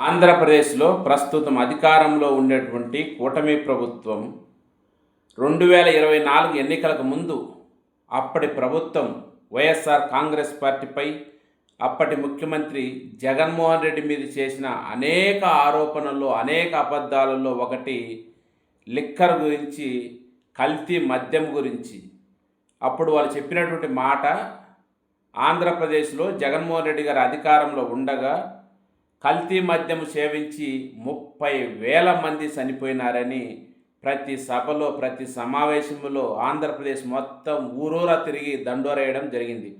ఆంధ్రప్రదేశ్లో ప్రస్తుతం అధికారంలో ఉండేటువంటి కూటమి ప్రభుత్వం రెండు వేల ఇరవై నాలుగు ఎన్నికలకు ముందు అప్పటి ప్రభుత్వం వైఎస్ఆర్ కాంగ్రెస్ పార్టీపై అప్పటి ముఖ్యమంత్రి జగన్మోహన్ రెడ్డి మీద చేసిన అనేక ఆరోపణల్లో అనేక అబద్ధాలలో ఒకటి లిక్కర్ గురించి కల్తీ మద్యం గురించి. అప్పుడు వాళ్ళు చెప్పినటువంటి మాట ఆంధ్రప్రదేశ్లో జగన్మోహన్ రెడ్డి గారు అధికారంలో ఉండగా కల్తీ మద్యం సేవించి ముప్పై వేల మంది చనిపోయినారని ప్రతి సభలో ప్రతి సమావేశంలో ఆంధ్రప్రదేశ్ మొత్తం ఊరూరా తిరిగి దండోరేయడం జరిగింది.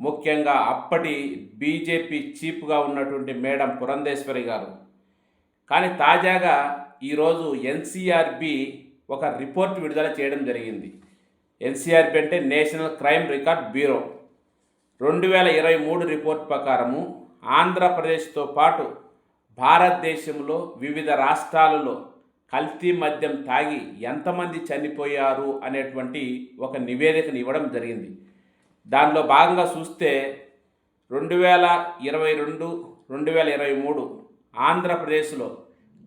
ముఖ్యంగా అప్పటి బీజేపీ చీఫ్గా ఉన్నటువంటి మేడం పురంధేశ్వరి గారు. కానీ తాజాగా ఈరోజు ఎన్సీఆర్బి ఒక రిపోర్ట్ విడుదల చేయడం జరిగింది. ఎన్సీఆర్బి అంటే నేషనల్ క్రైమ్ రికార్డ్ బ్యూరో. రెండు వేల ఇరవై మూడు రిపోర్ట్ ప్రకారము ఆంధ్రప్రదేశ్తో పాటు భారతదేశంలో వివిధ రాష్ట్రాలలో కల్తీ మద్యం తాగి ఎంతమంది చనిపోయారు అనేటువంటి ఒక నివేదికను ఇవ్వడం జరిగింది. దానిలో భాగంగా చూస్తే రెండు వేల ఇరవై రెండు రెండు వేల ఇరవై మూడు ఆంధ్రప్రదేశ్లో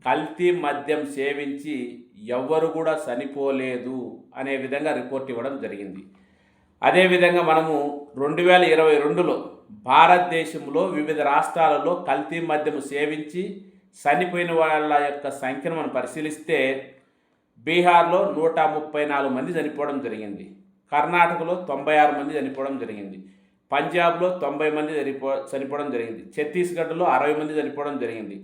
కల్తీ మద్యం సేవించి ఎవ్వరు కూడా చనిపోలేదు అనే విధంగా రిపోర్ట్ ఇవ్వడం జరిగింది. అదేవిధంగా మనము రెండు వేల ఇరవై రెండులో భారతదేశంలో వివిధ రాష్ట్రాలలో కల్తీ మద్యం సేవించి చనిపోయిన వాళ్ళ యొక్క సంఖ్యను మనం పరిశీలిస్తే బీహార్లో నూట ముప్పై నాలుగు మంది చనిపోవడం జరిగింది. కర్ణాటకలో తొంభై ఆరు మంది చనిపోవడం జరిగింది. పంజాబ్లో తొంభై మంది చనిపో చనిపోవడం జరిగింది. ఛత్తీస్గఢ్లో అరవై మంది చనిపోవడం జరిగింది.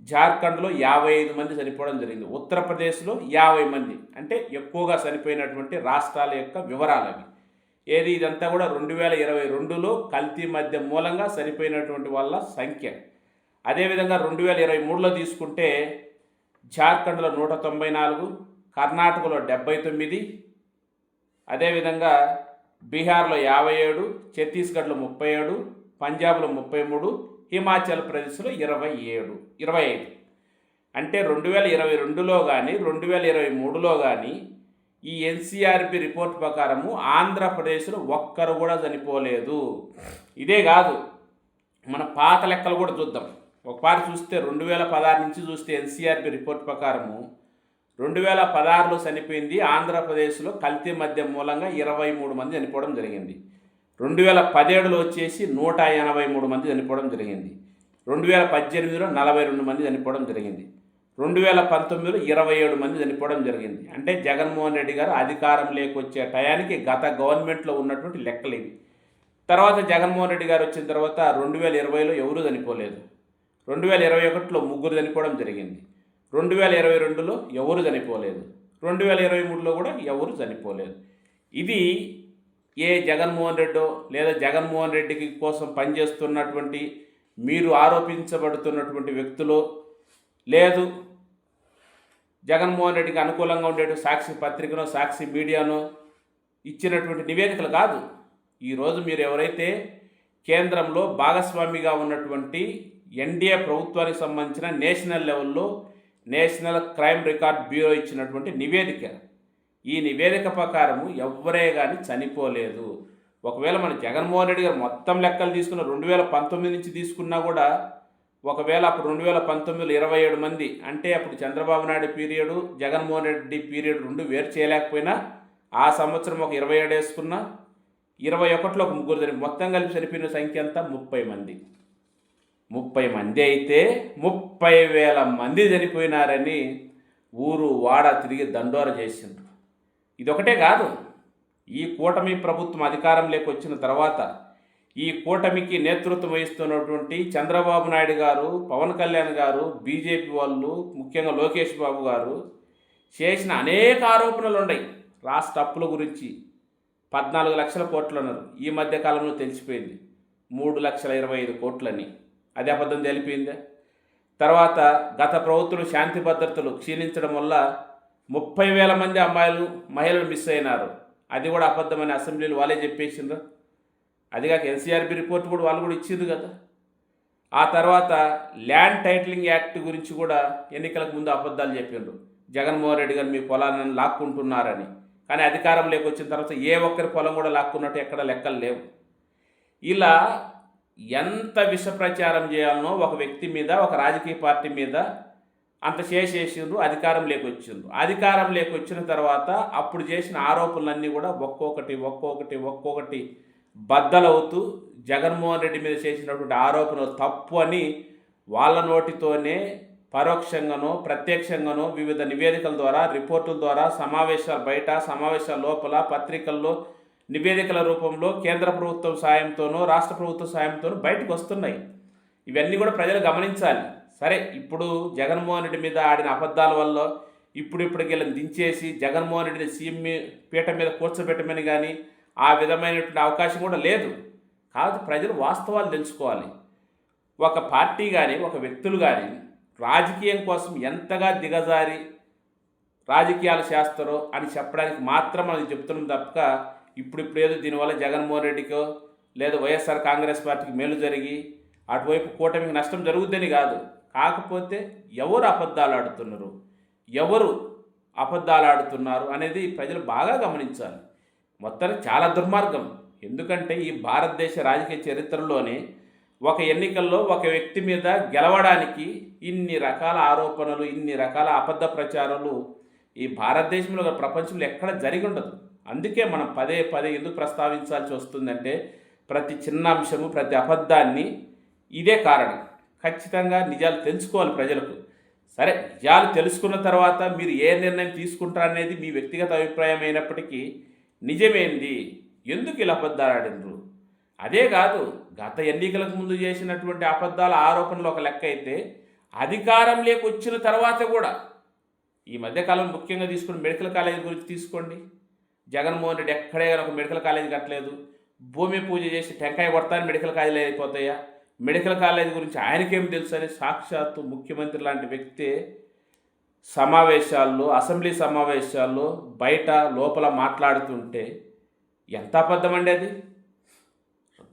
జార్ఖండ్లో యాభై ఐదు మంది చనిపోవడం జరిగింది. ఉత్తరప్రదేశ్లో యాభై మంది అంటే ఎక్కువగా చనిపోయినటువంటి రాష్ట్రాల యొక్క వివరాలు అవి. ఏది ఇదంతా కూడా రెండు వేల ఇరవై రెండులో కల్తీ మధ్య మూలంగా సరిపోయినటువంటి వాళ్ళ సంఖ్య. అదేవిధంగా రెండు వేల ఇరవై మూడులో తీసుకుంటే జార్ఖండ్లో నూట తొంభై నాలుగు కర్ణాటకలో డెబ్బై తొమ్మిది అదేవిధంగా బీహార్లో యాభై ఏడు ఛత్తీస్గఢ్లో ముప్పై ఏడు పంజాబ్లో ముప్పై మూడు హిమాచల్ ప్రదేశ్లో ఇరవై ఏడు ఇరవై ఐదు. అంటే రెండు వేల ఇరవై రెండులో కానీ రెండు వేల ఇరవై మూడులో కానీ ఈ ఎన్సీఆర్బి రిపోర్ట్ ప్రకారము ఆంధ్రప్రదేశ్లో ఒక్కరు కూడా చనిపోలేదు. ఇదే కాదు మన పాత లెక్కలు కూడా చూద్దాం. ఒకసారి చూస్తే రెండు వేల పదహారు నుంచి చూస్తే ఎన్సీఆర్బి రిపోర్ట్ ప్రకారము రెండు వేల పదహారులో చనిపోయింది ఆంధ్రప్రదేశ్లో కల్తీ మద్యం మూలంగా ఇరవై మూడు మంది చనిపోవడం జరిగింది. రెండు వేల పదిహేడులో వచ్చేసి నూట ఎనభై మూడు మంది చనిపోవడం జరిగింది. రెండు వేల పద్దెనిమిదిలో నలభై రెండు మంది చనిపోవడం జరిగింది. రెండు వేల పంతొమ్మిదిలో ఇరవై ఏడు మంది చనిపోవడం జరిగింది. అంటే జగన్మోహన్ రెడ్డి గారు అధికారం లేకొచ్చే టయానికి గత గవర్నమెంట్లో ఉన్నటువంటి లెక్కలు ఇవి. తర్వాత జగన్మోహన్ రెడ్డి గారు వచ్చిన తర్వాత రెండు వేల ఇరవైలో ఎవరూ చనిపోలేదు. రెండు వేల ఇరవై ఒకటిలో ముగ్గురు చనిపోవడం జరిగింది. రెండు వేల ఇరవై రెండులో ఎవరు చనిపోలేదు. రెండు వేల ఇరవై మూడులో కూడా ఎవరు చనిపోలేదు. ఇది ఏ జగన్మోహన్ రెడ్డో లేదా జగన్మోహన్ రెడ్డికి కోసం పనిచేస్తున్నటువంటి మీరు ఆరోపించబడుతున్నటువంటి వ్యక్తులు లేదు జగన్మోహన్ రెడ్డికి అనుకూలంగా ఉండే సాక్షి పత్రికను సాక్షి మీడియానో ఇచ్చినటువంటి నివేదికలు కాదు. ఈరోజు మీరు ఎవరైతే కేంద్రంలో భాగస్వామిగా ఉన్నటువంటి ఎన్డీఏ ప్రభుత్వానికి సంబంధించిన నేషనల్ లెవెల్లో నేషనల్ క్రైమ్ రికార్డ్ బ్యూరో ఇచ్చినటువంటి నివేదిక. ఈ నివేదిక ప్రకారము ఎవరే కానీ చనిపోలేదు. ఒకవేళ మన జగన్మోహన్ రెడ్డి గారు మొత్తం లెక్కలు తీసుకున్న రెండు వేల పంతొమ్మిది నుంచి తీసుకున్నా కూడా ఒకవేళ అప్పుడు రెండు వేల పంతొమ్మిదిలో ఇరవై ఏడు మంది అంటే అప్పుడు చంద్రబాబు నాయుడు పీరియడు జగన్మోహన్ రెడ్డి పీరియడ్ రెండు వేరు చేయలేకపోయినా ఆ సంవత్సరం ఒక ఇరవై ఏడు వేసుకున్నా ఇరవై ఒకటిలో ఒక ముగ్గురు జరిగి మొత్తం కలిపి చనిపోయిన సంఖ్య అంతా ముప్పై మంది. ముప్పై మంది అయితే ముప్పై వేల మంది చనిపోయినారని ఊరు వాడ తిరిగి దండోర చేసిండ్రు. ఇదొకటే కాదు ఈ కూటమి ప్రభుత్వం అధికారంలోకి వచ్చిన తర్వాత ఈ కూటమికి నేతృత్వం వహిస్తున్నటువంటి చంద్రబాబు నాయుడు గారు పవన్ కళ్యాణ్ గారు బీజేపీ వాళ్ళు ముఖ్యంగా లోకేష్ బాబు గారు చేసిన అనేక ఆరోపణలు ఉన్నాయి. రాష్ట్ర అప్పుల గురించి పద్నాలుగు లక్షల కోట్లు అన్నారు ఈ మధ్య కాలంలో తెలిసిపోయింది. మూడు లక్షల ఇరవై ఐదు కోట్లని. అదే అబద్ధం తెలిపిందే తర్వాత గత ప్రభుత్వం శాంతి భద్రతలు క్షీణించడం వల్ల ముప్పై వేల మంది అమ్మాయిలు మహిళలు మిస్ అయినారు. అది కూడా అబద్ధమని అసెంబ్లీలు వాళ్ళే చెప్పేసిండ్రు. అది కాక ఎన్సీఆర్బి రిపోర్ట్ కూడా వాళ్ళు కూడా ఇచ్చింది కదా. ఆ తర్వాత ల్యాండ్ టైటిలింగ్ యాక్ట్ గురించి కూడా ఎన్నికలకు ముందు అబద్ధాలు చెప్పిండ్రు. జగన్మోహన్ రెడ్డి గారు మీ పొలాలను లాక్కుంటున్నారని. కానీ అధికారం లేకొచ్చిన తర్వాత ఏ ఒక్కరి పొలం కూడా లాక్కున్నట్టు ఎక్కడ లెక్కలు లేవు. ఇలా ఎంత విష ప్రచారం చేయాలనో ఒక వ్యక్తి మీద ఒక రాజకీయ పార్టీ మీద అంత చేసేసిండ్రు అధికారం లేకొచ్చిండ్రు అధికారం లేకొచ్చిన తర్వాత అప్పుడు చేసిన ఆరోపణలన్నీ కూడా ఒక్కొక్కటి ఒక్కొక్కటి ఒక్కొక్కటి బద్దలవుతూ జగన్మోహన్ రెడ్డి మీద చేసినటువంటి ఆరోపణలు తప్పు అని వాళ్ళ నోటితోనే పరోక్షంగానో ప్రత్యక్షంగానో వివిధ నివేదికల ద్వారా రిపోర్టుల ద్వారా సమావేశాల బయట సమావేశాల లోపల పత్రికల్లో నివేదికల రూపంలో కేంద్ర ప్రభుత్వం సాయంతోనో రాష్ట్ర ప్రభుత్వం సాయంతోనో బయటకు వస్తున్నాయి. ఇవన్నీ కూడా ప్రజలు గమనించాలి. సరే ఇప్పుడు జగన్మోహన్ రెడ్డి మీద ఆడిన అబద్ధాల వల్ల ఇప్పుడు వీళ్ళని దించేసి జగన్మోహన్ రెడ్డిని సీఎం మీ- మీద కూర్చోబెట్టమని కానీ ఆ విధమైనటువంటి అవకాశం కూడా లేదు. కాదు ప్రజలు వాస్తవాలు తెలుసుకోవాలి. ఒక పార్టీ కానీ ఒక వ్యక్తులు కానీ రాజకీయం కోసం ఎంతగా దిగజారి రాజకీయాలు చేస్తారో అని చెప్పడానికి మాత్రం మనం చెప్తున్నాం తప్పక. ఇప్పుడు ఇప్పుడు ఏదో దీనివల్ల జగన్మోహన్ రెడ్డికో లేదా వైఎస్ఆర్ కాంగ్రెస్ పార్టీకి మేలు జరిగి అటువైపు కూటమికి నష్టం జరుగుద్దని కాదు. కాకపోతే ఎవరు అబద్ధాలు ఆడుతున్నారు? ఎవరు అబద్ధాలు ఆడుతున్నారు అనేది ప్రజలు బాగా గమనించాలి. మొత్తానికి చాలా దుర్మార్గం. ఎందుకంటే ఈ భారతదేశ రాజకీయ చరిత్రలోనే ఒక ఎన్నికల్లో ఒక వ్యక్తి మీద గెలవడానికి ఇన్ని రకాల ఆరోపణలు ఇన్ని రకాల అబద్ధ ప్రచారాలు ఈ భారతదేశంలో ప్రపంచంలో ఎక్కడ జరిగి ఉండదు. అందుకే మనం పదే పదే ఎందుకు ప్రస్తావించాల్సి వస్తుందంటే ప్రతి చిన్న అంశము ప్రతి అబద్ధాన్ని ఇదే కారణం. ఖచ్చితంగా నిజాలు తెలుసుకోవాలి ప్రజలకు. సరే నిజాలు తెలుసుకున్న తర్వాత మీరు ఏ నిర్ణయం తీసుకుంటారనేది మీ వ్యక్తిగత అభిప్రాయం అయినప్పటికీ నిజమేంది? ఎందుకు ఇలా అబద్ధాలు ఆడినరు అదే కాదు గత ఎన్నికలకు ముందు చేసినటువంటి అబద్ధాల ఆరోపణలు ఒక లెక్క అయితే అధికారం వచ్చిన తర్వాత కూడా ఈ మధ్యకాలం ముఖ్యంగా తీసుకుని మెడికల్ కాలేజీ గురించి తీసుకోండి. జగన్మోహన్ రెడ్డి ఎక్కడే కానీ ఒక మెడికల్ కాలేజీ కట్టలేదు. భూమి పూజ చేసి టెంకాయ కొడతాను మెడికల్ కాలేజీలు అయిపోతాయా? మెడికల్ కాలేజీ గురించి ఆయనకేం తెలుసు అని సాక్షాత్తు ముఖ్యమంత్రి లాంటి వ్యక్తే సమావేశాల్లో అసెంబ్లీ సమావేశాల్లో బయట లోపల మాట్లాడుతుంటే ఎంత అబద్ధం అండి అది?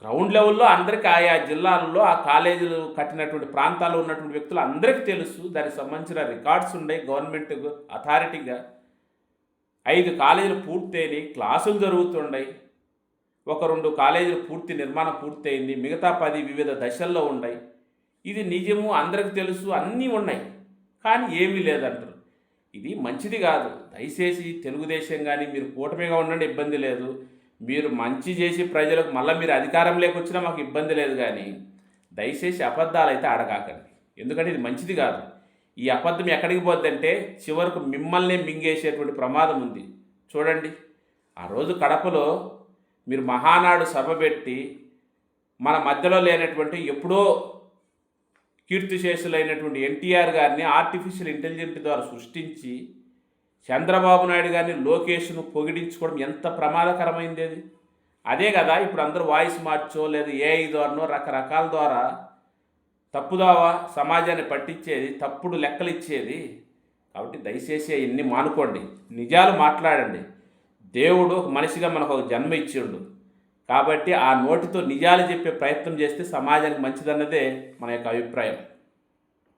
గ్రౌండ్ లెవెల్లో అందరికీ ఆయా జిల్లాల్లో ఆ కాలేజీలు కట్టినటువంటి ప్రాంతాల్లో ఉన్నటువంటి వ్యక్తులు అందరికీ తెలుసు. దానికి సంబంధించిన రికార్డ్స్ ఉన్నాయి. గవర్నమెంట్ అథారిటీగా ఐదు కాలేజీలు పూర్తయినాయి. క్లాసులు జరుగుతున్నాయి. ఒక రెండు కాలేజీలు పూర్తి నిర్మాణం పూర్తయింది. మిగతా పది వివిధ దశల్లో ఉన్నాయి. ఇది నిజము అందరికి తెలుసు అన్నీ ఉన్నాయి. కానీ ఏమీ లేదంటారు. ఇది మంచిది కాదు. దయచేసి తెలుగుదేశం కానీ మీరు కూటమిగా ఉండండి ఇబ్బంది లేదు. మీరు మంచి చేసి ప్రజలకు మళ్ళీ మీరు అధికారం లేకొచ్చినా మాకు ఇబ్బంది లేదు కానీ దయచేసి అబద్ధాలు అయితే అడగాకండి ఎందుకంటే ఇది మంచిది కాదు. ఈ అబద్ధం ఎక్కడికి పోద్దంటే చివరకు మిమ్మల్ని మింగేసేటువంటి ప్రమాదం ఉంది. చూడండి. ఆ రోజు కడపలో మీరు మహానాడు సభ పెట్టి మన మధ్యలో లేనటువంటి ఎప్పుడో కీర్తిశేషులైనటువంటి ఎన్టీఆర్ గారిని ఆర్టిఫిషియల్ ఇంటెలిజెంట్ ద్వారా సృష్టించి చంద్రబాబు నాయుడు గారిని లోకేష్ను పొగిడించుకోవడం ఎంత ప్రమాదకరమైంది అది? అదే కదా ఇప్పుడు అందరూ వాయిస్ మార్చో లేదా ఏఐ ద్వారానో రకరకాల ద్వారా తప్పుదావా సమాజాన్ని పట్టించేది తప్పుడు లెక్కలు ఇచ్చేది కాబట్టి దయచేసి అవన్నీ మానుకోండి. నిజాలు మాట్లాడండి. దేవుడు ఒక మనిషిగా మనకు ఒక జన్మ ఇచ్చిండు. కాబట్టి ఆ నోటితో నిజాలు చెప్పే ప్రయత్నం చేస్తే సమాజానికి మంచిదన్నదే మన యొక్క అభిప్రాయం.